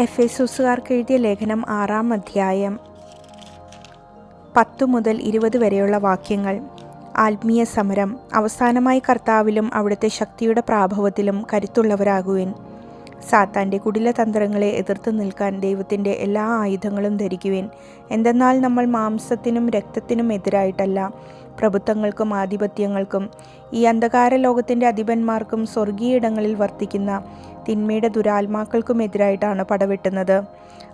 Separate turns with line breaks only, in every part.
F എസുസുകാർക്ക് എഴുതിയ ലേഖനം ആറാം അധ്യായം. പത്തു മുതൽ ഇരുപത് വരെയുള്ള വാക്യങ്ങൾ. ആത്മീയ സമരം. അവസാനമായി കർത്താവിലും അവിടുത്തെ ശക്തിയുടെ പ്രാഭവത്തിലും കരുത്തുള്ളവരാകുവിൻ. സാത്താന്റെ കുടിലതന്ത്രങ്ങളെ എതിർത്ത് നിൽക്കാൻ ദൈവത്തിന്റെ എല്ലാ ആയുധങ്ങളും ധരിക്കുവിൻ. എന്തെന്നാൽ നമ്മൾ മാംസത്തിനും രക്തത്തിനും എതിരായിട്ടല്ല. പ്രഭുത്വങ്ങൾക്കും ആധിപത്യങ്ങൾക്കും ഈ അന്ധകാര ലോകത്തിന്റെ അധിപന്മാർക്കും സ്വർഗീയ ഇടങ്ങളിൽ വർത്തിക്കുന്ന തിന്മയുടെ ദുരാത്മാക്കൾക്കുമെതിരായിട്ടാണ് പടവെട്ടുന്നത്.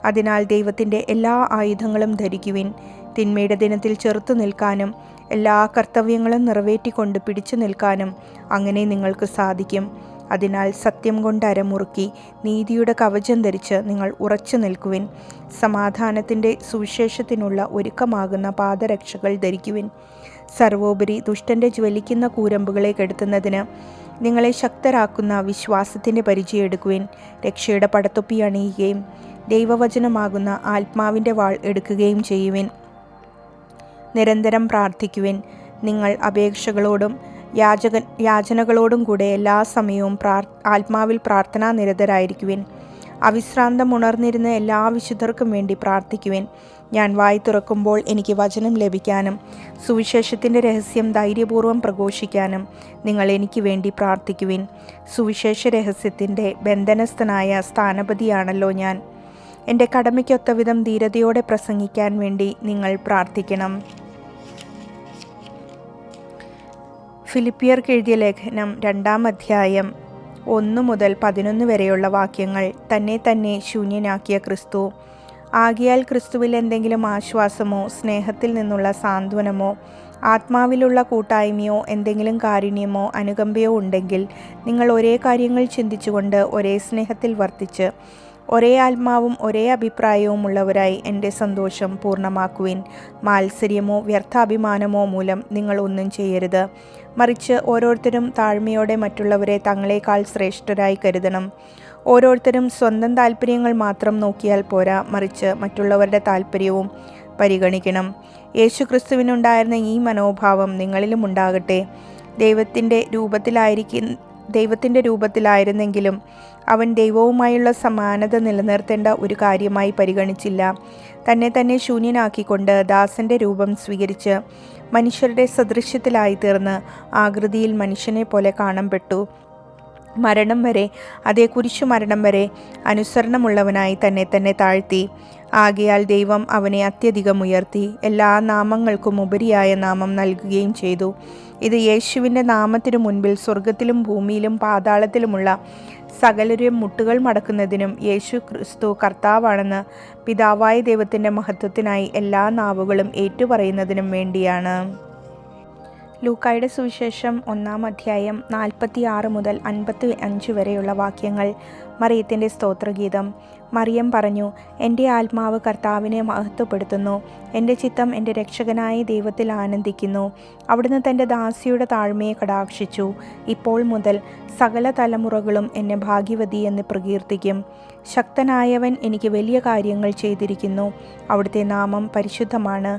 അതിനാൽ ദൈവത്തിന്റെ എല്ലാ ആയുധങ്ങളും ധരിക്കുവിൻ. തിന്മയുടെ ദിനത്തിൽ ചെറുത്തു നിൽക്കാനും എല്ലാ കർത്തവ്യങ്ങളും നിറവേറ്റിക്കൊണ്ട് പിടിച്ചു നിൽക്കാനും അങ്ങനെ നിങ്ങൾക്ക് സാധിക്കും. അതിനാൽ സത്യം കൊണ്ട് അരമുറുക്കി നീതിയുടെ കവചം ധരിച്ച് നിങ്ങൾ ഉറച്ചു നിൽക്കുവിൻ. സമാധാനത്തിന്റെ സുവിശേഷത്തിനുള്ള ഒരുക്കമാകുന്ന പാദരക്ഷകൾ ധരിക്കുവിൻ. സർവോപരി ദുഷ്ടന്റെ ജ്വലിക്കുന്ന കൂരമ്പുകളെ കെടുത്തുന്നതിന് നിങ്ങളെ ശക്തരാക്കുന്ന വിശ്വാസത്തിന്റെ പരിചയം എടുക്കുവിൻ. രക്ഷയുടെ പടത്തൊപ്പി അണിയുകയും ദൈവവചനമാകുന്ന ആത്മാവിന്റെ വാൾ എടുക്കുകയും ചെയ്യുവിൻ. നിരന്തരം പ്രാർത്ഥിക്കുവിൻ. നിങ്ങൾ അപേക്ഷകളോടും യാചക യാചനകളോടും കൂടെ എല്ലാ സമയവും പ്രാർ ആത്മാവിൽ പ്രാർത്ഥനാ നിരതരായിരിക്കുവിൻ അവിശ്രാന്തം ഉണർന്നിരുന്ന എല്ലാ വിശുദ്ധർക്കും വേണ്ടി പ്രാർത്ഥിക്കുവിൻ. ഞാൻ വായി തുറക്കുമ്പോൾ എനിക്ക് വചനം ലഭിക്കാനും സുവിശേഷത്തിന്റെ രഹസ്യം ധൈര്യപൂർവം പ്രഘോഷിക്കാനും നിങ്ങൾ എനിക്ക് വേണ്ടി പ്രാർത്ഥിക്കുവിൻ. സുവിശേഷ രഹസ്യത്തിന്റെ ബന്ധനസ്ഥനായ സ്ഥാനപതിയാണല്ലോ ഞാൻ. എന്റെ കടമയ്ക്കൊത്ത വിധം ധീരതയോടെ പ്രസംഗിക്കാൻ വേണ്ടി നിങ്ങൾ പ്രാർത്ഥിക്കണം. ഫിലിപ്പിയർക്ക് എഴുതിയ ലേഖനം രണ്ടാം അധ്യായം ഒന്ന് മുതൽ പതിനൊന്ന് വരെയുള്ള വാക്യങ്ങൾ തന്നെ തന്നെ ശൂന്യനാക്കിയ ക്രിസ്തു. ആകിയാൽ ക്രിസ്തുവിൽ എന്തെങ്കിലും ആശ്വാസമോ സ്നേഹത്തിൽ നിന്നുള്ള സാന്ത്വനമോ ആത്മാവിലുള്ള കൂട്ടായ്മയോ എന്തെങ്കിലും കാരുണ്യമോ അനുകമ്പയോ ഉണ്ടെങ്കിൽ നിങ്ങൾ ഒരേ കാര്യങ്ങൾ ചിന്തിച്ചുകൊണ്ട് ഒരേ സ്നേഹത്തിൽ വർത്തിച്ച് ഒരേ ആത്മാവും ഒരേ അഭിപ്രായവും ഉള്ളവരായി എന്റെ സന്തോഷം പൂർണമാക്കുവിൻ. മാത്സര്യമോ വ്യർത്ഥാഭിമാനമോ മൂലം നിങ്ങൾ ഒന്നും ചെയ്യരുത്. മറിച്ച് ഓരോരുത്തരും താഴ്മയോടെ മറ്റുള്ളവരെ തങ്ങളെക്കാൾ ശ്രേഷ്ഠരായി കരുതണം. ഓരോരുത്തരും സ്വന്തം താല്പര്യങ്ങൾ മാത്രം നോക്കിയാൽ പോരാ മറിച്ച് മറ്റുള്ളവരുടെ താല്പര്യവും പരിഗണിക്കണം. യേശു ക്രിസ്തുവിനുണ്ടായിരുന്ന ഈ മനോഭാവം നിങ്ങളിലും ഉണ്ടാകട്ടെ. ദൈവത്തിന്റെ രൂപത്തിലായിരിക്കും ദൈവത്തിന്റെ രൂപത്തിലായിരുന്നെങ്കിലും അവൻ ദൈവവുമായുള്ള സമാനത നിലനിർത്തേണ്ട ഒരു കാര്യമായി പരിഗണിച്ചില്ല. തന്നെ തന്നെ ശൂന്യനാക്കിക്കൊണ്ട് ദാസന്റെ രൂപം സ്വീകരിച്ച് മനുഷ്യരുടെ സദൃശ്യത്തിലായി തീർന്ന് ആകൃതിയിൽ മനുഷ്യനെ പോലെ കാണപ്പെട്ടു. മരണം വരെ അതേ കുരിശു മരണം വരെ അനുസരണമുള്ളവനായി തന്നെ തന്നെ താഴ്ത്തി. ആകയാൽ ദൈവം അവനെ അത്യധികം ഉയർത്തി എല്ലാ നാമങ്ങൾക്കും ഉപരിയായ നാമം നൽകുകയും ചെയ്തു. ഇത് യേശുവിന്റെ നാമത്തിനു മുൻപിൽ സ്വർഗത്തിലും ഭൂമിയിലും പാതാളത്തിലുമുള്ള സകലരും മുട്ടുകൾ മടക്കുന്നതിനും യേശു ക്രിസ്തു കർത്താവാണെന്ന് പിതാവായ ദൈവത്തിന്റെ മഹത്വത്തിനായി എല്ലാ നാവുകളും ഏറ്റുപറയുന്നതിനും വേണ്ടിയാണ്. ലൂക്കായുടെ സുവിശേഷം ഒന്നാം അധ്യായം നാൽപ്പത്തി ആറ് മുതൽ അൻപത്തി അഞ്ച് വരെയുള്ള വാക്യങ്ങൾ. മറിയത്തിന്റെ സ്തോത്രഗീതം. മറിയം പറഞ്ഞു എന്റെ ആത്മാവ് കർത്താവിനെ മഹത്വപ്പെടുത്തുന്നു. എന്റെ ചിത്തം എന്റെ രക്ഷകനായ ദൈവത്തിൽ ആനന്ദിക്കുന്നു. അവിടുന്ന് തന്റെ ദാസിയുടെ താഴ്മയെ കടാക്ഷിച്ചു. ഇപ്പോൾ മുതൽ സകല തലമുറകളും എന്നെ ഭാഗ്യവതി എന്ന് പ്രകീർത്തിക്കും. ശക്തനായവൻ എനിക്ക് വലിയ കാര്യങ്ങൾ ചെയ്തിരിക്കുന്നു. അവിടുത്തെ നാമം പരിശുദ്ധമാണ്.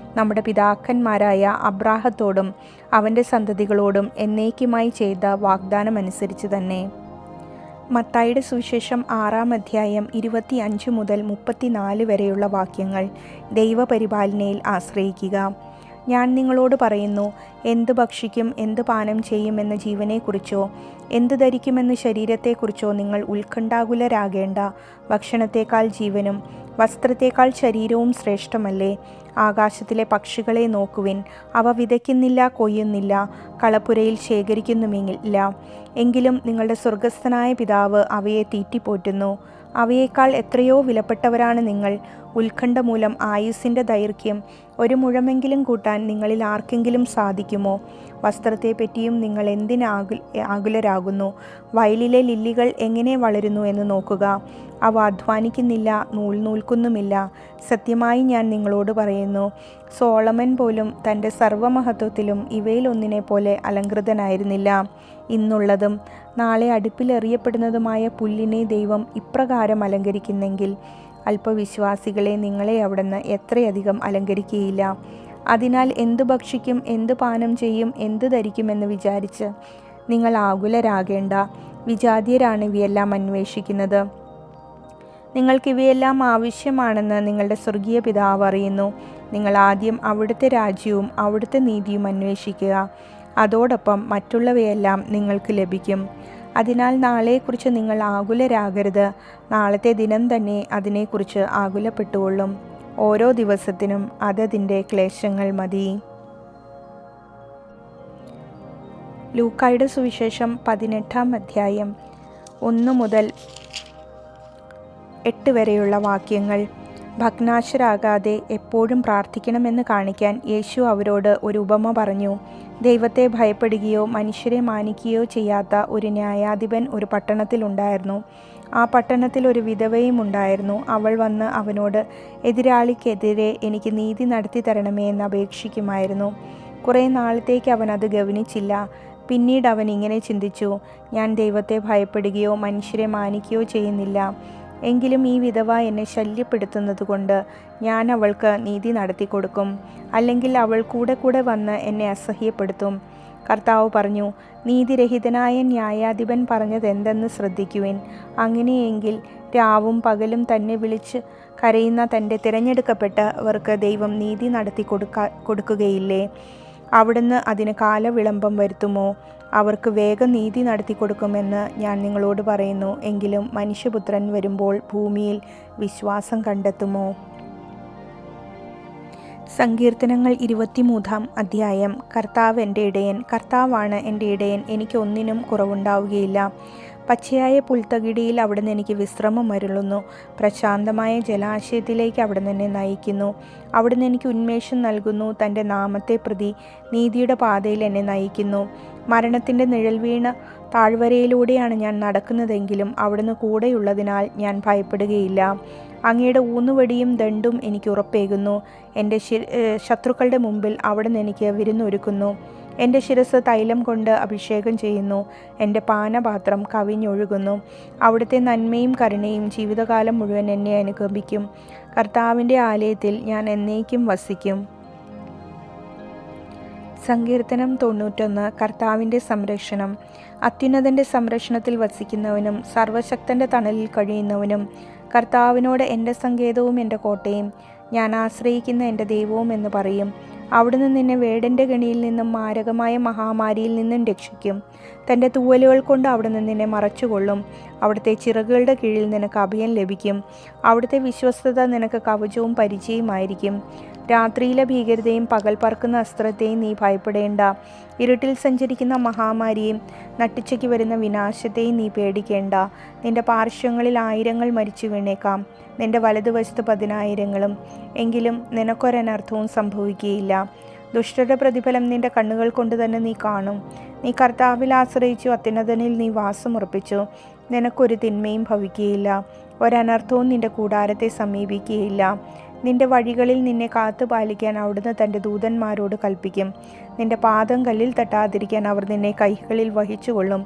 നമ്മുടെ പിതാക്കന്മാരായ അബ്രാഹത്തോടും അവന്റെ സന്തതികളോടും എന്നേക്കുമായി ചെയ്ത വാഗ്ദാനം അനുസരിച്ച് തന്നെ. മത്തായിയുടെ സുവിശേഷം ആറാം അധ്യായം ഇരുപത്തി അഞ്ച് മുതൽ മുപ്പത്തിനാല് വരെയുള്ള വാക്യങ്ങൾ ദൈവപരിപാലനയിൽ ആശ്രയിക്കുക. ഞാൻ നിങ്ങളോട് പറയുന്നു എന്ത് ഭക്ഷിക്കും എന്ത് പാനം ചെയ്യുമെന്ന ജീവനെക്കുറിച്ചോ എന്ത് ധരിക്കുമെന്ന ശരീരത്തെക്കുറിച്ചോ നിങ്ങൾ ഉത്കണ്ഠാകുലരാകേണ്ട. ഭക്ഷണത്തേക്കാൾ ജീവനും വസ്ത്രത്തേക്കാൾ ശരീരവും ശ്രേഷ്ഠമല്ലേ? ആകാശത്തിലെ പക്ഷികളെ നോക്കുവിൻ. അവ വിതയ്ക്കുന്നില്ല കൊയ്യുന്നില്ല കളപ്പുരയിൽ ശേഖരിക്കുന്നുമില്ല. എങ്കിലും നിങ്ങളുടെ സ്വർഗസ്ഥനായ പിതാവ് അവയെ തീറ്റിപ്പോറ്റുന്നു. അവയേക്കാൾ എത്രയോ വിലപ്പെട്ടവരാണ് നിങ്ങൾ. ഉത്കണ്ഠ മൂലം ആയുസ്സിന്റെ ദൈർഘ്യം ഒരു മുഴമെങ്കിലും കൂട്ടാൻ നിങ്ങളിൽ ആർക്കെങ്കിലും സാധിക്കുമോ? വസ്ത്രത്തെ പറ്റിയും നിങ്ങൾ എന്തിനാകു ആകുലരാകുന്നു? വയലിലെ ലില്ലികൾ എങ്ങനെ വളരുന്നു എന്ന് നോക്കുക. അവ അധ്വാനിക്കുന്നില്ല നൂൽ നൂൽക്കുന്നുമില്ല. സത്യമായി ഞാൻ നിങ്ങളോട് പറയുന്നു സോളമൻ പോലും തന്റെ സർവമഹത്വത്തിലും ഇവയിലൊന്നിനെ പോലെ അലങ്കൃതനായിരുന്നില്ല ഇന്നുള്ളതും നാളെ അടുപ്പിലെറിയപ്പെടുന്നതുമായ പുല്ലിനെ ദൈവം ഇപ്രകാരം അലങ്കരിക്കുന്നെങ്കിൽ അല്പവിശ്വാസികളെ നിങ്ങളെ അവിടുന്ന് എത്രയധികം അലങ്കരിക്കുകയില്ല അതിനാൽ എന്തു ഭക്ഷിക്കും എന്തു പാനം ചെയ്യും എന്തു ധരിക്കുമെന്ന് വിചാരിച്ച് നിങ്ങൾ ആകുലരാകേണ്ട വിജാതീയരാണ് ഇവയെല്ലാം അന്വേഷിക്കുന്നത്. നിങ്ങൾക്കിവയെല്ലാം ആവശ്യമാണെന്ന് നിങ്ങളുടെ സ്വർഗീയ പിതാവ് അറിയുന്നു. നിങ്ങൾ ആദ്യം അവിടുത്തെ രാജ്യവും അവിടുത്തെ നീതിയും അന്വേഷിക്കുക. അതോടൊപ്പം മറ്റുള്ളവയെല്ലാം നിങ്ങൾക്ക് ലഭിക്കും. അതിനാൽ നാളെക്കുറിച്ച് നിങ്ങൾ ആകുലരാകരുത്. നാളത്തെ ദിനം തന്നെ അതിനെക്കുറിച്ച് ആകുലപ്പെട്ടുകൊള്ളും. ഓരോ ദിവസത്തിനും അതതിന്റെ ക്ലേശങ്ങൾ മതി. ലൂക്കായുടെ സുവിശേഷം പതിനെട്ടാം അധ്യായം ഒന്ന് മുതൽ എട്ട് വരെയുള്ള വാക്യങ്ങൾ. ഭഗ്നാശരാകാതെ എപ്പോഴും പ്രാർത്ഥിക്കണമെന്ന് കാണിക്കാൻ യേശു അവരോട് ഒരു ഉപമ പറഞ്ഞു. ദൈവത്തെ ഭയപ്പെടുകയോ മനുഷ്യരെ മാനിക്കുകയോ ചെയ്യാത്ത ഒരു ന്യായാധിപൻ ഒരു പട്ടണത്തിലുണ്ടായിരുന്നു. ആ പട്ടണത്തിൽ ഒരു വിധവയും ഉണ്ടായിരുന്നു. അവൾ വന്ന് അവനോട് എതിരാളിക്കെതിരെ എനിക്ക് നീതി നടത്തി തരണമേ എന്ന് അപേക്ഷിക്കുമായിരുന്നു. കുറേ നാളത്തേക്ക് അവൻ അത് ഗവനിച്ചില്ല. പിന്നീട് അവൻ ഇങ്ങനെ ചിന്തിച്ചു ഞാൻ ദൈവത്തെ ഭയപ്പെടുകയോ മനുഷ്യരെ മാനിക്കുകയോ ചെയ്യുന്നില്ല. എങ്കിലും ഈ വിധവ എന്നെ ശല്യപ്പെടുത്തുന്നതുകൊണ്ട് ഞാൻ അവൾക്ക് നീതി നടത്തി കൊടുക്കും. അല്ലെങ്കിൽ അവൾ കൂടെ കൂടെ വന്ന് എന്നെ അസഹ്യപ്പെടുത്തും. കർത്താവ് പറഞ്ഞു നീതിരഹിതനായ ന്യായാധിപൻ പറഞ്ഞതെന്തെന്ന് ശ്രദ്ധിക്കുവിൻ. അങ്ങനെയെങ്കിൽ രാവും പകലും തന്നെ വിളിച്ച് കരയുന്ന തന്റെ തിരഞ്ഞെടുക്കപ്പെട്ടവർക്ക് ദൈവം നീതി നടത്തി കൊടുക്ക കൊടുക്കുകയില്ലേ? അവിടുന്ന് അതിന് കാലവിളംബം വരുത്തുമോ? അവർക്ക് വേഗം നീതി നടത്തി കൊടുക്കുമെന്ന് ഞാൻ നിങ്ങളോട് പറയുന്നു. എങ്കിലും മനുഷ്യപുത്രൻ വരുമ്പോൾ ഭൂമിയിൽ വിശ്വാസം കണ്ടെത്തുമോ? സങ്കീർത്തനങ്ങൾ ഇരുപത്തിമൂന്നാം അധ്യായം. കർത്താവ് എന്റെ ഇടയൻ കർത്താവാണ് എന്റെ ഇടയൻ എനിക്ക് ഒന്നിനും കുറവുണ്ടാവുകയില്ല. പച്ചയായ പുൽത്തകിടിയിൽ അവിടുന്ന് എനിക്ക് വിശ്രമം വരുളുന്നു പ്രശാന്തമായ ജലാശയത്തിലേക്ക് അവിടുന്ന് എന്നെ നയിക്കുന്നു. അവിടുന്ന് എനിക്ക് ഉന്മേഷം നൽകുന്നു. തന്റെ നാമത്തെ പ്രതി നീതിയുടെ പാതയിൽ എന്നെ നയിക്കുന്നു. മരണത്തിന്റെ നിഴൽ വീണ താഴ്വരയിലൂടെയാണ് ഞാൻ നടക്കുന്നതെങ്കിലും അവിടുന്ന് കൂടെയുള്ളതിനാൽ ഞാൻ ഭയപ്പെടുകയില്ല. അങ്ങയുടെ ഊന്നുവടിയും ദണ്ടും എനിക്ക് ഉറപ്പേകുന്നു. എന്റെ ശത്രുക്കളുടെ മുമ്പിൽ അവിടുന്ന് എനിക്ക് വിരുന്നൊരുക്കുന്നു. എന്റെ ശിരസ് തൈലം കൊണ്ട് അഭിഷേകം ചെയ്യുന്നു. എന്റെ പാനപാത്രം കവിഞ്ഞൊഴുകുന്നു. അവിടുത്തെ നന്മയും കരുണയും ജീവിതകാലം മുഴുവൻ എന്നെ അനുഗമിക്കും കർത്താവിന്റെ ആലയത്തിൽ ഞാൻ എന്നേക്കും വസിക്കും. സങ്കീർത്തനം തൊണ്ണൂറ്റൊന്ന്. കർത്താവിന്റെ സംരക്ഷണം. അത്യുന്നതന്റെ സംരക്ഷണത്തിൽ വസിക്കുന്നവനും സർവശക്തന്റെ തണലിൽ കഴിയുന്നവനും കർത്താവിനോട് എന്റെ സങ്കേതവും എന്റെ കോട്ടയും. ഞാൻ ആശ്രയിക്കുന്ന എന്റെ ദൈവവും എന്ന് പറയും. അവിടുന്ന് നിന്നെ വേടന്റെ ഗണിയിൽ നിന്നും മാരകമായ മഹാമാരിയിൽ നിന്നും രക്ഷിക്കും. തന്റെ തൂവലുകൾ കൊണ്ട് അവിടുന്ന് നിന്നെ മറച്ചുകൊള്ളും. അവിടുത്തെ ചിറകുകളുടെ കീഴിൽ നിനക്ക് അഭയം ലഭിക്കും. അവിടുത്തെ വിശ്വസ്തത നിനക്ക് കവചവും പരിചയമായിരിക്കും രാത്രിയിലെ ഭീകരതയും പകൽ പറക്കുന്ന അസ്ത്രത്തെയും നീ ഭയപ്പെടേണ്ട. ഇരുട്ടിൽ സഞ്ചരിക്കുന്ന മഹാമാരിയും നട്ടിച്ചയ്ക്ക് വരുന്ന വിനാശത്തെയും നീ പേടിക്കേണ്ട. നിന്റെ പാർശ്വങ്ങളിൽ ആയിരങ്ങൾ മരിച്ചു വീണേക്കാം. നിന്റെ വലതുവശത്ത് പതിനായിരങ്ങളും എങ്കിലും നിനക്കൊരനർത്ഥവും സംഭവിക്കുകയില്ല. ദുഷ്ടരുടെ പ്രതിഫലം നിന്റെ കണ്ണുകൾ കൊണ്ട് തന്നെ നീ കാണും. നീ കർത്താവിൽ ആശ്രയിച്ചു അത്യുന്നതനിൽ നീ വാസമുറപ്പിച്ചു നിനക്കൊരു തിന്മയും ഭവിക്കുകയില്ല. ഒരനർത്ഥവും നിന്റെ കൂടാരത്തെ സമീപിക്കുകയില്ല. നിന്റെ വഴികളിൽ നിന്നെ കാത്തു പാലിക്കാൻ അവിടുന്ന് തന്റെ ദൂതന്മാരോട് കൽപ്പിക്കും. നിന്റെ പാദം കല്ലിൽ തട്ടാതിരിക്കാൻ അവർ നിന്നെ കൈകളിൽ വഹിച്ചുകൊള്ളും.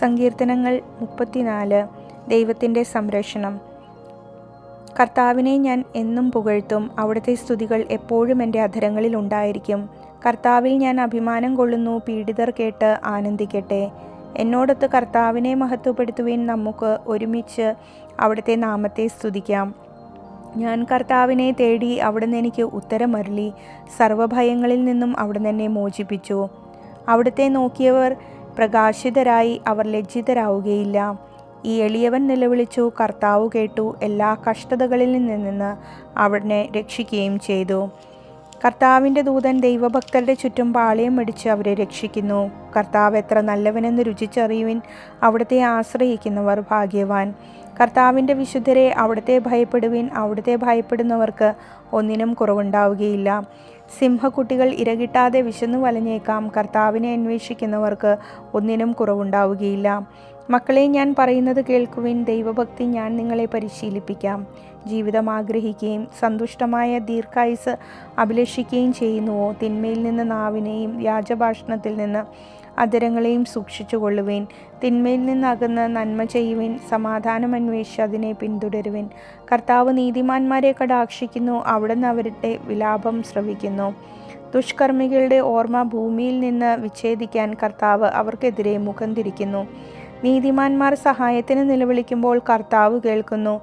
സങ്കീർത്തനങ്ങൾ മുപ്പത്തിനാല് ദൈവത്തിന്റെ സംരക്ഷണം. കർത്താവിനെ ഞാൻ എന്നും പുകഴ്ത്തും അവിടുത്തെ സ്തുതികൾ എപ്പോഴും എന്റെ അധരങ്ങളിൽ ഉണ്ടായിരിക്കും. കർത്താവിൽ ഞാൻ അഭിമാനം കൊള്ളുന്നു പീഡിതർ കേട്ട് ആനന്ദിക്കട്ടെ. എന്നോടൊത്ത് കർത്താവിനെ മഹത്വപ്പെടുത്തുവിൻ നമുക്ക് ഒരുമിച്ച് അവിടുത്തെ നാമത്തെ സ്തുതിക്കാം. ഞാൻ കർത്താവിനെ തേടി അവിടുന്ന് എനിക്ക് ഉത്തരമരുളി സർവഭയങ്ങളിൽ നിന്നും അവിടുന്ന് എന്നെ മോചിപ്പിച്ചു. അവിടുത്തെ നോക്കിയവർ പ്രകാശിതരായി അവർ ലജ്ജിതരാവുകയില്ല. ഈ എളിയവൻ നിലവിളിച്ചു കർത്താവ് കേട്ടു എല്ലാ കഷ്ടതകളിൽ നിന്ന് അവനെ രക്ഷിക്കുകയും ചെയ്തു. കർത്താവിന്റെ ദൂതൻ ദൈവഭക്തരുടെ ചുറ്റും പാളയം അടിച്ച് അവരെ രക്ഷിക്കുന്നു. കർത്താവ് എത്ര നല്ലവനെന്ന് രുചിച്ചറിയുവിൻ അവിടുത്തെ ആശ്രയിക്കുന്നവർ ഭാഗ്യവാൻ. കർത്താവിന്റെ വിശുദ്ധരെ അവിടുത്തെ ഭയപ്പെടുവിൻ അവിടുത്തെ ഭയപ്പെടുന്നവർക്ക് ഒന്നിനും കുറവുണ്ടാവുകയില്ല. സിംഹക്കുട്ടികൾ ഇരകിട്ടാതെ വിശന്നു വലഞ്ഞേക്കാം. കർത്താവിനെ അന്വേഷിക്കുന്നവർക്ക് ഒന്നിനും കുറവുണ്ടാവുകയില്ല. മക്കളെ ഞാൻ പറയുന്നത് കേൾക്കുവിൻ. ദൈവഭക്തി ഞാൻ നിങ്ങളെ പരിശീലിപ്പിക്കാം. ജീവിതം ആഗ്രഹിക്കുകയും സന്തുഷ്ടമായ ദീർഘായുസ് അഭിലഷിക്കുകയും ചെയ്യുന്നുവോ? തിന്മയിൽ നിന്ന് നാവിനെയും വ്യാജഭാഷണത്തിൽ നിന്ന് അധരങ്ങളെയും സൂക്ഷിച്ചു കൊള്ളുവേൻ. തിന്മയിൽ നിന്നകന്ന് നന്മ ചെയ്യുവിൻ. സമാധാനം അന്വേഷിച്ച് അതിനെ പിന്തുടരുവിൻ. കർത്താവ് നീതിമാന്മാരെ കടാക്ഷിക്കുന്നു. അവിടുന്ന് അവരുടെ വിലാപം ശ്രവിക്കുന്നു. ദുഷ്കർമ്മികളുടെ ഓർമ്മ ഭൂമിയിൽ നിന്ന് വിച്ഛേദിക്കാൻ കർത്താവ് അവർക്കെതിരെ മുഖം തിരിക്കുന്നു. നീതിമാന്മാർ സഹായത്തിന് നിലവിളിക്കുമ്പോൾ കർത്താവ് കേൾക്കുന്നു.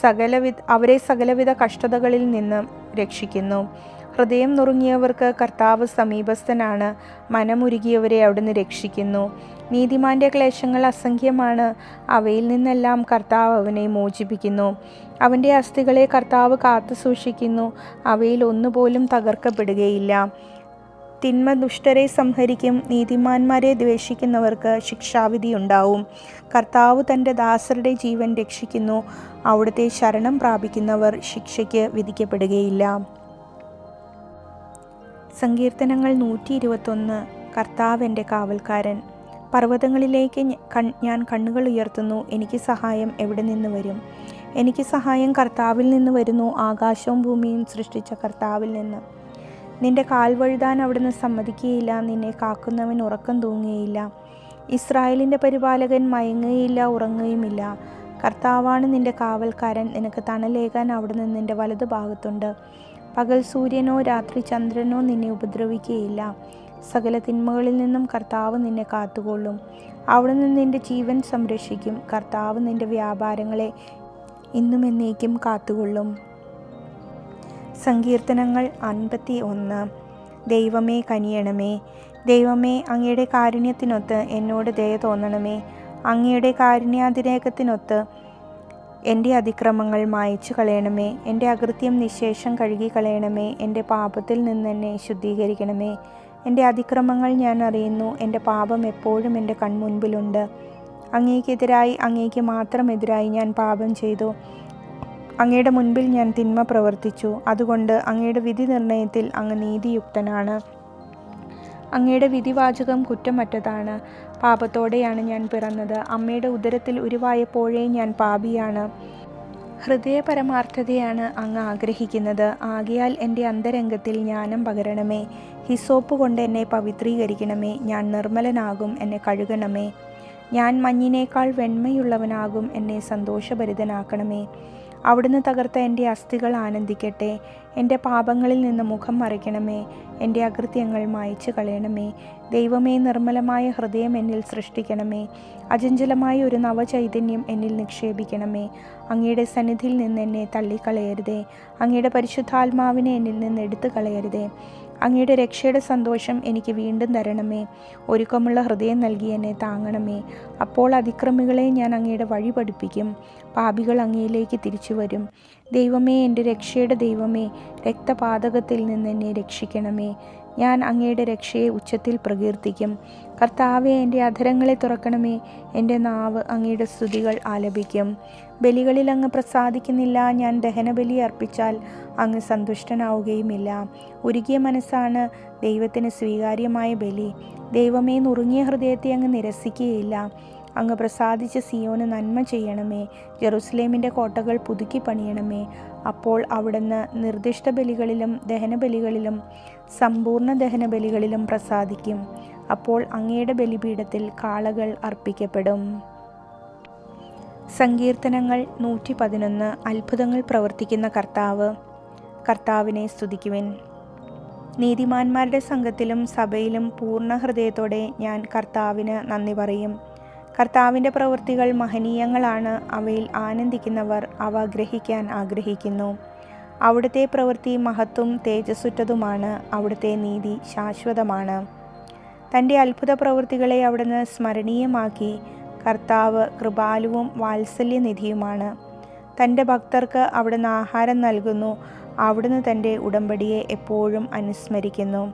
സകലവിധ അവരെ സകലവിധ കഷ്ടതകളിൽ നിന്ന് രക്ഷിക്കുന്നു. ഹൃദയം നുറുങ്ങിയവർക്ക് കർത്താവ് സമീപസ്ഥനാണ്. മനമുരുകിയവരെ അവിടുന്ന് രക്ഷിക്കുന്നു. നീതിമാന്റെ ക്ലേശങ്ങൾ അസംഖ്യമാണ്. അവയിൽ നിന്നെല്ലാം കർത്താവ് അവനെ മോചിപ്പിക്കുന്നു. അവന്റെ അസ്ഥികളെ കർത്താവ് കാത്തു സൂക്ഷിക്കുന്നു. അവയിൽ ഒന്നുപോലും തകർക്കപ്പെടുകയില്ല. തിന്മ ദുഷ്ടരെ സംഹരിക്കും. നീതിമാന്മാരെ ദ്വേഷിക്കുന്നവർക്ക് ശിക്ഷാവിധി ഉണ്ടാവും. കർത്താവ് തന്റെ ദാസരുടെ ജീവൻ രക്ഷിക്കുന്നു. അവിടുത്തെ ശരണം പ്രാപിക്കുന്നവർ ശിക്ഷയ്ക്ക് വിധിക്കപ്പെടുകയില്ല. സങ്കീർത്തനങ്ങൾ നൂറ്റി ഇരുപത്തൊന്ന് കർത്താവ് എന്റെ കാവൽക്കാരൻ. പർവതങ്ങളിലേക്ക് ഞാൻ കണ്ണുകൾ ഉയർത്തുന്നു. എനിക്ക് സഹായം എവിടെ നിന്ന് വരും? എനിക്ക് സഹായം കർത്താവിൽ നിന്ന് വരുന്നു. ആകാശവും ഭൂമിയും സൃഷ്ടിച്ച കർത്താവിൽ നിന്ന്. നിന്റെ കാൽ വഴുതാൻ അവിടുന്ന് സമ്മതിക്കുകയില്ല. നിന്നെ കാക്കുന്നവൻ ഉറക്കം തൂങ്ങുകയില്ല. ഇസ്രായേലിന്റെ പരിപാലകൻ മയങ്ങുകയില്ല ഉറങ്ങുകയുമില്ല. കർത്താവാണ് നിന്റെ കാവൽക്കാരൻ. നിനക്ക് തണലേകാൻ അവിടുന്ന് നിന്റെ വലതു ഭാഗത്തുണ്ട് പകൽ സൂര്യനോ രാത്രി ചന്ദ്രനോ നിന്നെ ഉപദ്രവിക്കുകയില്ല. സകല തിന്മകളിൽ നിന്നും കർത്താവ് നിന്നെ കാത്തുകൊള്ളും. അവിടെ നിന്ന് നിന്റെ ജീവൻ സംരക്ഷിക്കും. കർത്താവ് നിന്റെ വ്യാപാരങ്ങളെ ഇന്നും എന്നേക്കും കാത്തുകൊള്ളും. സങ്കീർത്തനങ്ങൾ അൻപത്തി ഒന്ന് ദൈവമേ കനിയണമേ. ദൈവമേ അങ്ങയുടെ കാരുണ്യത്തിനൊത്ത് എന്നോട് ദയ തോന്നണമേ. അങ്ങയുടെ കാരുണ്യാതിരേകത്തിനൊത്ത് എന്റെ അതിക്രമങ്ങൾ മായച്ചു കളയണമേ. എന്റെ അകൃത്യം നിശേഷം കഴുകി കളയണമേ. എന്റെ പാപത്തിൽ നിന്ന് എന്നെ ശുദ്ധീകരിക്കണമേ. എന്റെ അതിക്രമങ്ങൾ ഞാൻ അറിയുന്നു. എന്റെ പാപം എപ്പോഴും എന്റെ കൺമുൻപിലുണ്ട്. അങ്ങേക്കെതിരായി അങ്ങേക്ക് മാത്രം എതിരായി ഞാൻ പാപം ചെയ്തു. അങ്ങയുടെ മുൻപിൽ ഞാൻ തിന്മ പ്രവർത്തിച്ചു. അതുകൊണ്ട് അങ്ങയുടെ വിധി നിർണയത്തിൽ അങ്ങ് നീതിയുക്തനാണ്. അങ്ങയുടെ വിധിവാചകം കുറ്റമറ്റതാണ്. പാപത്തോടെയാണ് ഞാൻ പിറന്നത്. അമ്മയുടെ ഉദരത്തിൽ ഉരുവായപ്പോഴേ ഞാൻ പാപിയാണ്. ഹൃദയപരമാർത്ഥതയാണ് അങ്ങ് ആഗ്രഹിക്കുന്നത്. ആകിയാൽ എന്റെ അന്തരംഗത്തിൽ ജ്ഞാനം പകരണമേ. ഹിസോപ്പ് കൊണ്ട് എന്നെ പവിത്രീകരിക്കണമേ. ഞാൻ നിർമ്മലനാകും എന്നെ കഴുകണമേ. ഞാൻ മഞ്ഞിനേക്കാൾ വെണ്മയുള്ളവനാകും എന്നെ സന്തോഷഭരിതനാക്കണമേ. അവിടുന്ന് തകർത്ത എന്റെ അസ്ഥികൾ ആനന്ദിക്കട്ടെ. എന്റെ പാപങ്ങളിൽ നിന്ന് മുഖം മറയ്ക്കണമേ എന്റെ അകൃത്യങ്ങൾ മായച്ചു കളയണമേ ദൈവമേ നിർമ്മലമായ ഹൃദയം എന്നിൽ സൃഷ്ടിക്കണമേ. അചഞ്ചലമായ ഒരു നവചൈതന്യം എന്നിൽ നിക്ഷേപിക്കണമേ. അങ്ങയുടെ സന്നിധിയിൽ നിന്ന് എന്നെ തള്ളിക്കളയരുതേ. അങ്ങയുടെ പരിശുദ്ധാത്മാവിനെ എന്നിൽ നിന്ന് എടുത്തു കളയരുതേ അങ്ങയുടെ രക്ഷയുടെ സന്തോഷം എനിക്ക് വീണ്ടും തരണമേ. ഒരുക്കമുള്ള ഹൃദയം നൽകി എന്നെ താങ്ങണമേ. അപ്പോൾ അതിക്രമികളെ ഞാൻ അങ്ങയുടെ വഴി പഠിപ്പിക്കും. പാപികൾ അങ്ങയിലേക്ക് തിരിച്ചു വരും. ദൈവമേ എന്റെ രക്ഷയുടെ ദൈവമേ രക്തപാതകത്തിൽ നിന്ന് എന്നെ രക്ഷിക്കണമേ. ഞാൻ അങ്ങയുടെ രക്ഷയെ ഉച്ചത്തിൽ പ്രകീർത്തിക്കും. കർത്താവെ എന്റെ അധരങ്ങളെ തുറക്കണമേ. എന്റെ നാവ് അങ്ങയുടെ സ്തുതികൾ ആലപിക്കും. ബലികളിൽ അങ്ങ് പ്രസാദിക്കുന്നില്ല. ഞാൻ ദഹനബലി അർപ്പിച്ചാൽ അങ്ങ് സന്തുഷ്ടനാവുകയുമില്ല. ഉരുകിയ മനസ്സാണ് ദൈവത്തിന് സ്വീകാര്യമായ ബലി. ദൈവമേ നുറുങ്ങിയ ഹൃദയത്തെ അങ്ങ് നിരസിക്കുകയില്ല. അങ്ങ് പ്രസാദിച്ച സിയോന് നന്മ ചെയ്യണമേ. ജെറുസലേമിന്റെ കോട്ടകൾ പുതുക്കി പണിയണമേ. അപ്പോൾ അവിടുന്ന് നിർദ്ദിഷ്ട ബലികളിലും ദഹനബലികളിലും സമ്പൂർണ ദഹനബലികളിലും പ്രസാദിക്കും. അപ്പോൾ അങ്ങയുടെ ബലിപീഠത്തിൽ കാളകൾ അർപ്പിക്കപ്പെടും. സങ്കീർത്തനങ്ങൾ നൂറ്റി പതിനൊന്ന് അത്ഭുതങ്ങൾ പ്രവർത്തിക്കുന്ന കർത്താവ് കർത്താവിനെ സ്തുതിക്കുവിൻ. നീതിമാന്മാരുടെ സംഘത്തിലും സഭയിലും പൂർണ ഹൃദയത്തോടെ ഞാൻ കർത്താവിന് നന്ദി പറയും. കർത്താവിന്റെ പ്രവൃത്തികൾ മഹനീയങ്ങളാണ്. അവയിൽ ആനന്ദിക്കുന്നവർ അവ ഗ്രഹിക്കാൻ ആഗ്രഹിക്കുന്നു. അവിടുത്തെ പ്രവൃത്തി മഹത്വം തേജസ്സുറ്റതുമാണ്. അവിടുത്തെ നീതി ശാശ്വതമാണ്. തന്റെ അത്ഭുത പ്രവൃത്തികളെ അവിടുന്ന് സ്മരണീയമാക്കി. കർത്താവ് കൃപാലുവും വാത്സല്യനിധിയുമാണ്. തന്റെ ഭക്തർക്ക് അവിടുന്ന് ആഹാരം നൽകുന്നു. അവിടുന്ന് തന്റെ ഉടമ്പടിയെ എപ്പോഴും അനുസ്മരിക്കുന്നു.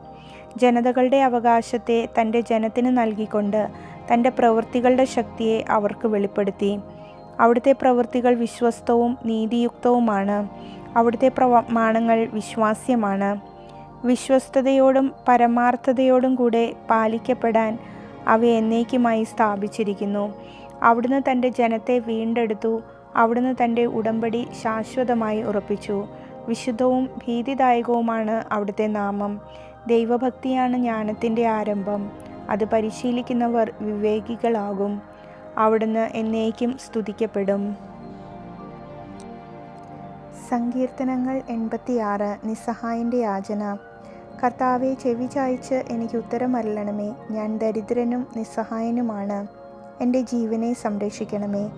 ജനതകളുടെ അവകാശത്തെ തന്റെ ജനത്തിന് നൽകിക്കൊണ്ട് തന്റെ പ്രവൃത്തികളുടെ ശക്തിയെ അവർക്ക് വെളിപ്പെടുത്തി. അവിടുത്തെ പ്രവൃത്തികൾ വിശ്വസ്തവും നീതിയുക്തവുമാണ്. അവിടുത്തെ പ്രമാണങ്ങൾ വിശ്വാസ്യമാണ്. വിശ്വസ്തയോടും പരമാർത്ഥതയോടും കൂടെ പാലിക്കപ്പെടാൻ അവ എന്നേക്കുമായി സ്ഥാപിച്ചിരിക്കുന്നു. അവിടുന്ന് തന്റെ ജനത്തെ വീണ്ടെടുത്തു. അവിടുന്ന് തന്റെ ഉടമ്പടി ശാശ്വതമായി ഉറപ്പിച്ചു. വിശുദ്ധവും ഭീതിദായകവുമാണ് അവിടുത്തെ നാമം. ദൈവഭക്തിയാണ് ജ്ഞാനത്തിന്റെ ആരംഭം. അത് പരിശീലിക്കുന്നവർ വിവേകികളാകും. അവിടുന്ന് എന്നേക്കും സ്തുതിക്കപ്പെടും. സങ്കീർത്തനങ്ങൾ എൺപത്തിയാറ് നിസ്സഹായന്റെ യാചന. കർത്താവെ ചെവി ചായ്ച്ച് എനിക്ക് ഉത്തരമരളണമേ. ഞാൻ ദരിദ്രനും നിസ്സഹായനുമാണ്. എന്റെ ജീവനെ സംരക്ഷിക്കണമേ.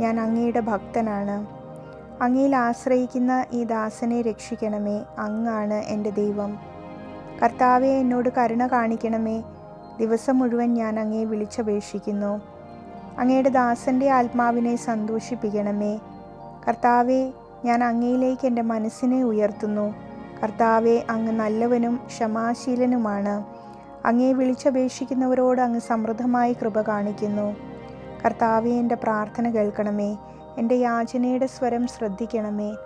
ഞാൻ അങ്ങയുടെ ഭക്തനാണ്. അങ്ങയിൽ ആശ്രയിക്കുന്ന ഈ ദാസനെ രക്ഷിക്കണമേ. അങ്ങാണ് എന്റെ ദൈവം. കർത്താവെ എന്നോട് കരുണ കാണിക്കണമേ. ദിവസം മുഴുവൻ ഞാൻ അങ്ങയെ വിളിച്ചപേക്ഷിക്കുന്നു. അങ്ങയുടെ ദാസന്റെ ആത്മാവിനെ സന്തോഷിപ്പിക്കണമേ. കർത്താവെ ഞാൻ അങ്ങയിലേക്ക് എന്റെ മനസ്സിനെ ഉയർത്തുന്നു. കർത്താവെ അങ്ങ് നല്ലവനും ക്ഷമാശീലനുമാണ്. അങ്ങയെ വിളിച്ചപേക്ഷിക്കുന്നവരോട് അങ്ങ് സമൃദ്ധമായി കൃപ കാണിക്കുന്നു. കർത്താവെ എന്റെ പ്രാർത്ഥന കേൾക്കണമേ. എന്റെ യാചനയുടെ സ്വരം ശ്രദ്ധിക്കണമേ.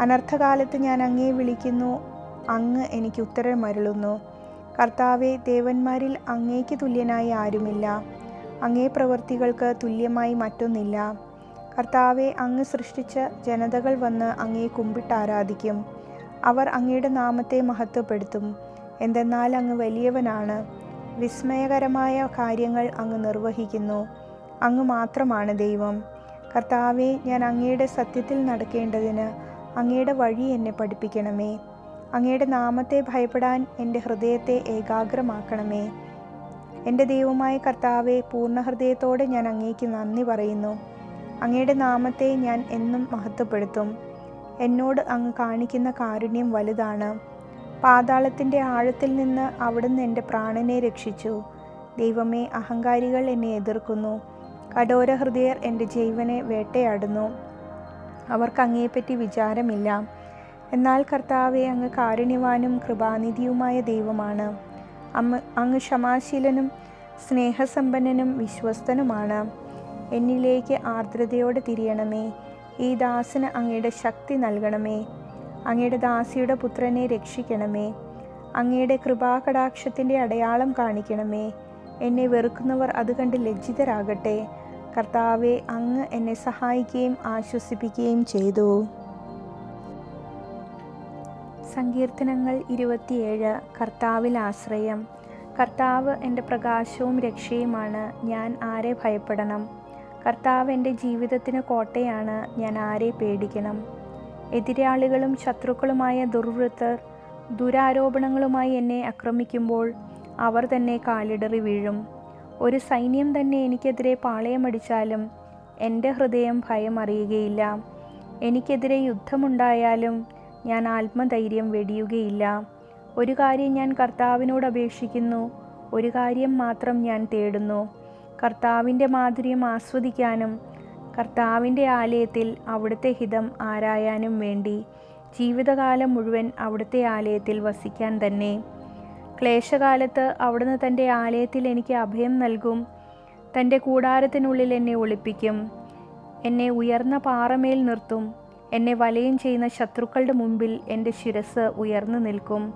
അനർത്ഥകാലത്ത് ഞാൻ അങ്ങയെ വിളിക്കുന്നു അങ്ങ് എനിക്ക് ഉത്തരം മരുളുന്നു കർത്താവെ ദേവന്മാരിൽ അങ്ങേക്ക് തുല്യനായി ആരുമില്ല. അങ്ങേ പ്രവൃത്തികൾക്ക് തുല്യമായി മറ്റൊന്നില്ല. കർത്താവെ അങ്ങ് സൃഷ്ടിച്ച ജനതകൾ വന്ന് അങ്ങേ കുമ്പിട്ട് ആരാധിക്കും. അവർ അങ്ങയുടെ നാമത്തെ മഹത്വപ്പെടുത്തും. എന്തെന്നാൽ അങ്ങ് വലിയവനാണ്. വിസ്മയകരമായ കാര്യങ്ങൾ അങ്ങ് നിർവഹിക്കുന്നു. അങ്ങ് മാത്രമാണ് ദൈവം. കർത്താവെ ഞാൻ അങ്ങയുടെ സത്യത്തിൽ നടക്കേണ്ടതിന് അങ്ങയുടെ വഴി എന്നെ പഠിപ്പിക്കണമേ. അങ്ങയുടെ നാമത്തെ ഭയപ്പെടാൻ എന്റെ ഹൃദയത്തെ ഏകാഗ്രമാക്കണമേ. എന്റെ ദൈവമായ കർത്താവെ പൂർണ ഹൃദയത്തോടെ ഞാൻ അങ്ങേക്ക് നന്ദി പറയുന്നു. അങ്ങയുടെ നാമത്തെ ഞാൻ എന്നും മഹത്വപ്പെടുത്തും. എന്നോട് അങ്ങ് കാണിക്കുന്ന കാരുണ്യം വലുതാണ്. പാതാളത്തിന്റെ ആഴത്തിൽ നിന്ന് അവിടുന്ന് എന്റെ പ്രാണനെ രക്ഷിച്ചു. ദൈവമേ അഹങ്കാരികൾ എന്നെ എതിർക്കുന്നു. കഠോര ഹൃദയർ എന്റെ ജീവനെ വേട്ടയാടുന്നു. അവർക്ക് അങ്ങേപ്പറ്റി വിചാരമില്ല. എന്നാൽ കർത്താവെ അങ്ങ് കാരുണ്യവാനും കൃപാനിധിയുമായ ദൈവമാണ്. അമ്മ അങ്ങ് ക്ഷമാശീലനും സ്നേഹസമ്പന്നനും വിശ്വസ്തനുമാണ്. എന്നിലേക്ക് ആർദ്രതയോടെ തിരിയണമേ. ഈ ദാസന് അങ്ങയുടെ ശക്തി നൽകണമേ. അങ്ങയുടെ ദാസിയുടെ പുത്രനെ രക്ഷിക്കണമേ. അങ്ങയുടെ കൃപാകടാക്ഷത്തിന്റെ അടയാളം കാണിക്കണമേ. എന്നെ വെറുക്കുന്നവർ അത് കണ്ട് ലജ്ജിതരാകട്ടെ. കർത്താവെ അങ്ങ് എന്നെ സഹായിക്കുകയും ആശ്വസിപ്പിക്കുകയും ചെയ്തു. സങ്കീർത്തനങ്ങൾ ഇരുപത്തിയേഴ് കർത്താവിൽ ആശ്രയം. കർത്താവ് എന്റെ പ്രകാശവും രക്ഷയുമാണ് ഞാൻ ആരെ ഭയപ്പെടണം? കർത്താവ് എന്റെ ജീവിതത്തിന് കോട്ടയാണ് ഞാൻ ആരെ പേടിക്കണം? എതിരാളികളും ശത്രുക്കളുമായ ദുർവൃത്തർ ദുരാരോപണങ്ങളുമായി എന്നെ ആക്രമിക്കുമ്പോൾ അവർ തന്നെ കാലിടറി വീഴും. ഒരു സൈന്യം തന്നെ എനിക്കെതിരെ പാളയമടിച്ചാലും എന്റെ ഹൃദയം ഭയം അറിയുകയില്ല എനിക്കെതിരെ യുദ്ധമുണ്ടായാലും ഞാൻ ആത്മധൈര്യം വെടിയുകയില്ല. ഒരു കാര്യം ഞാൻ കർത്താവിനോട് അപേക്ഷിക്കുന്നു ഒരു കാര്യം മാത്രം ഞാൻ തേടുന്നു. കർത്താവിന്റെ മാധുര്യം ആസ്വദിക്കാനും കർത്താവിന്റെ ആലയത്തിൽ അവിടുത്തെ ഹിതം ആരായാനും വേണ്ടി ജീവിതകാലം മുഴുവൻ അവിടുത്തെ ആലയത്തിൽ വസിക്കാൻ തന്നെ. ക്ലേശകാലത്ത് അവിടുന്ന് തന്റെ ആലയത്തിൽ എനിക്ക് അഭയം നൽകും തന്റെ കൂടാരത്തിനുള്ളിൽ എന്നെ ഒളിപ്പിക്കും എന്നെ ഉയർന്ന പാറമേൽ നിർത്തും എന്നെ വലയം ചെയ്യുന്ന ശത്രുക്കളുടെ മുമ്പിൽ എന്റെ ശിരസ് ഉയർന്നു നിൽക്കും.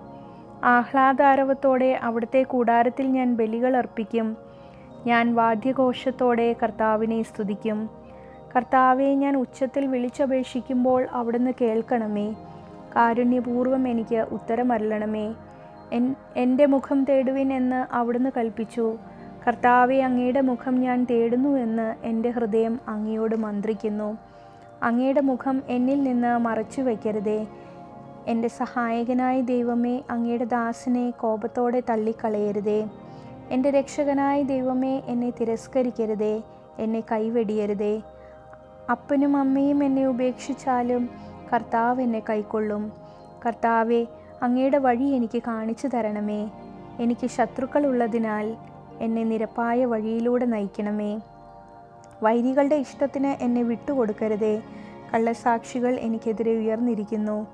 ആഹ്ലാദാരവത്തോടെ അവിടുത്തെ കൂടാരത്തിൽ ഞാൻ ബലികൾ അർപ്പിക്കും. ഞാൻ വാദ്യഘോഷത്തോടെ കർത്താവിനെ സ്തുതിക്കും. കർത്താവെ ഞാൻ ഉച്ചത്തിൽ വിളിച്ചപേക്ഷിക്കുമ്പോൾ അവിടുന്ന് കേൾക്കണമേ. കാരുണ്യപൂർവം എനിക്ക് ഉത്തരമരളണമേ. എൻ എന്റെ മുഖം തേടുവിൻ എന്ന് അവിടുന്ന് കൽപ്പിച്ചു. കർത്താവെ അങ്ങയുടെ മുഖം ഞാൻ തേടുന്നു എന്ന് എന്റെ ഹൃദയം അങ്ങയോട് മന്ത്രിക്കുന്നു. അങ്ങയുടെ മുഖം എന്നിൽ നിന്ന് മറച്ചു വയ്ക്കരുതേ എന്റെ സഹായകനായ ദൈവമേ അങ്ങയുടെ ദാസനെ കോപത്തോടെ തള്ളിക്കളയരുതേ. എന്റെ രക്ഷകനായ ദൈവമേ എന്നെ തിരസ്കരിക്കരുതേ എന്നെ കൈവെടിയരുതേ. അപ്പനും അമ്മയും എന്നെ ഉപേക്ഷിച്ചാലും കർത്താവ് എന്നെ കൈക്കൊള്ളും. കർത്താവെ അങ്ങയുടെ വഴി എനിക്ക് കാണിച്ചു തരണമേ. എനിക്ക് ശത്രുക്കളുള്ളതിനാൽ എന്നെ നിരപ്പായ വഴിയിലൂടെ നയിക്കണമേ. വൈരികളുടെ ഇഷ്ടത്തിന് എന്നെ വിട്ടുകൊടുക്കരുതേ. കള്ളസാക്ഷികൾ എനിക്കെതിരെ ഉയർന്നിരിക്കുന്നു.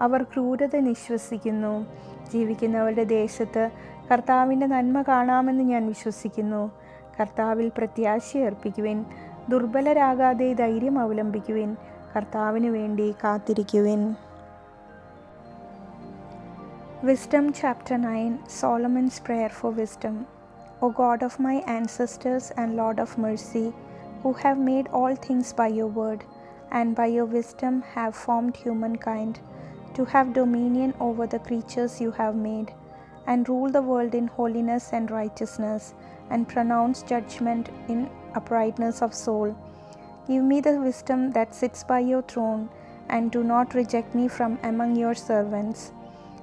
അവർ ക്രൂരത നിശ്വസിക്കുന്നു. ജീവിക്കുന്നവരുടെ ദേശത്ത് കർത്താവിന്റെ നന്മ കാണാമെന്ന് ഞാൻ വിശ്വസിക്കുന്നു. കർത്താവിൽ പ്രത്യാശയർപ്പിക്കുവിൻ ദുർബലരാകാതെ ധൈര്യം അവലംബിക്കുവിൻ. കർത്താവിന് വേണ്ടി കാത്തിരിക്കുവിൻ. Wisdom chapter nine Solomon's prayer for wisdom O God of my ancestors and Lord of mercy, who have made all things by your word, and by your wisdom have formed humankind, to have dominion over the creatures you have made, and rule the world in holiness and righteousness, and pronounce judgment in uprightness of soul. Give me the wisdom that sits by your throne, and do not reject me from among your servants.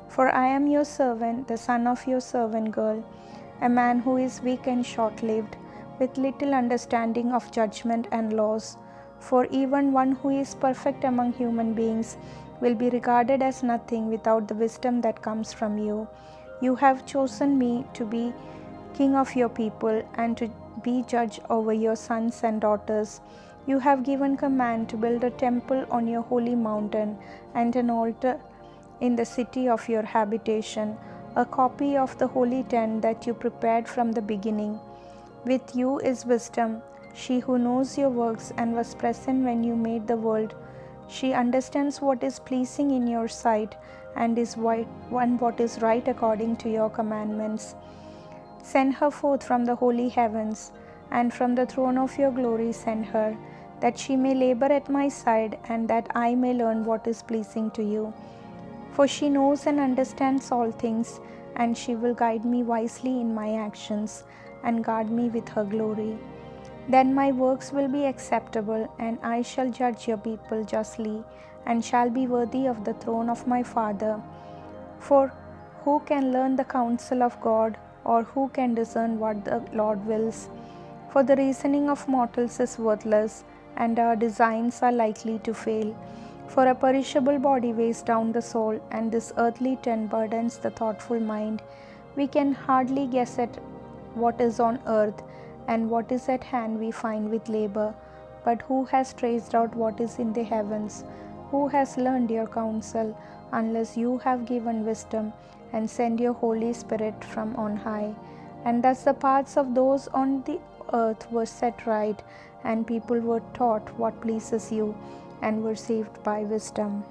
For I am your servant, the son of your servant girl, a man who is weak and short lived, with little understanding of judgment and laws. For even one who is perfect among human beings will be regarded as nothing without the wisdom that comes from you. You have chosen me to be king of your people and to be judge over your sons and daughters. You have given command to build a temple on your holy mountain and an altar in the city of your habitation, a copy of the holy tent that you prepared from the beginning. With you is wisdom, she who knows your works and was present when you made the world. She understands what is pleasing in your sight and is and what is right according to your commandments. Send her forth from the holy heavens, and from the throne of your glory send her, that she may labor at my side, and that I may learn what is pleasing to you. For she knows and understands all things, and she will guide me wisely in my actions, and guard me with her glory. Then my works will be acceptable, and I shall judge your people justly, and shall be worthy of the throne of my Father. For who can learn the counsel of God, or who can discern what the Lord wills? For the reasoning of mortals is worthless, and our designs are likely to fail. For a perishable body weighs down the soul, and this earthly tent burdens the thoughtful mind. We can hardly guess at what is on earth, and what is at hand we find with labor. But who has traced out what is in the heavens? Who has learned your counsel, unless you have given wisdom and send your Holy Spirit from on high? And thus the paths of those on the earth were set right, and people were taught what pleases you, and were saved by wisdom.